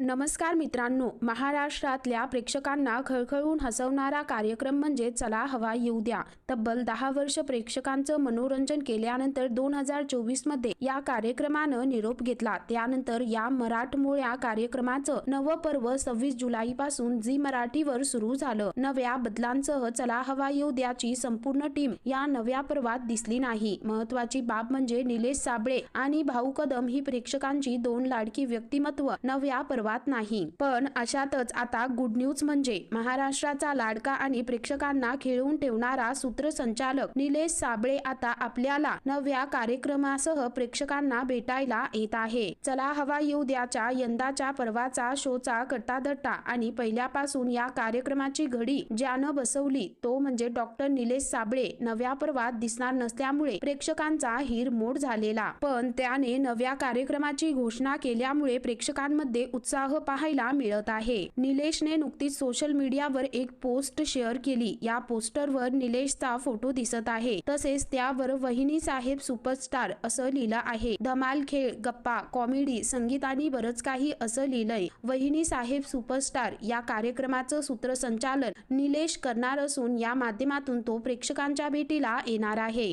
नमस्कार मित्रांनो महाराष्ट्रातल्या प्रेक्षकांना खळखळून हसवणारा कार्यक्रम म्हणजे चला हवा येऊ द्या. तब्बल दहा वर्ष प्रेक्षकांचं मनोरंजन केल्यानंतर दोन हजार चोवीसमध्ये या कार्यक्रमानं निरोप घेतला. त्यानंतर या मराठमोळ्या कार्यक्रमाचं नवं पर्व सव्वीस जुलैपासून झी मराठीवर सुरू झालं. नव्या बदलांसह चला हवा येऊ द्याची संपूर्ण टीम या नव्या पर्वात दिसली नाही. महत्वाची बाब म्हणजे निलेश साबळे आणि भाऊ कदम ही प्रेक्षकांची दोन लाडकी व्यक्तिमत्व. नव्या पर्वात नाही. पण अशातच आता गुड न्यूज म्हणजे महाराष्ट्राचा लाडका आणि प्रेक्षकांना खेळवून ठेवणारा सूत्रसंचालक निलेश साबळे आता आपल्याला नव्या कार्यक्रमासह प्रेक्षकांना भेटायला येत आहे. चला हवा येऊ द्याच्या यंदाच्या पर्वाचा शोचा कट्टादट्टा आणि पहिल्यापासून या कार्यक्रमाची घडी ज्यानं बसवली तो म्हणजे डॉक्टर निलेश साबळे नव्या पर्वात दिसणार नसल्यामुळे प्रेक्षकांचा हिरमोड झालेला. पण त्याने नव्या कार्यक्रमाची घोषणा केल्यामुळे प्रेक्षकांमध्ये उत्साह उत्साह पाहायला मिळत आहे. निलेशने नुकतीच सोशल मीडियावर एक पोस्ट शेअर केली. या पोस्टरवर निलेशचा फोटो दिसत आहे. तसेच त्यावर वहिनी साहेब सुपरस्टार असं लिहिलं आहे. धमाल खेळ गप्पा कॉमेडी संगीत आणि बरंच काही असं लिहिलंय. वहिनी साहेब सुपरस्टार या कार्यक्रमाचं सूत्रसंचालन निलेश करणार असून या माध्यमातून तो प्रेक्षकांच्या भेटीला येणार आहे.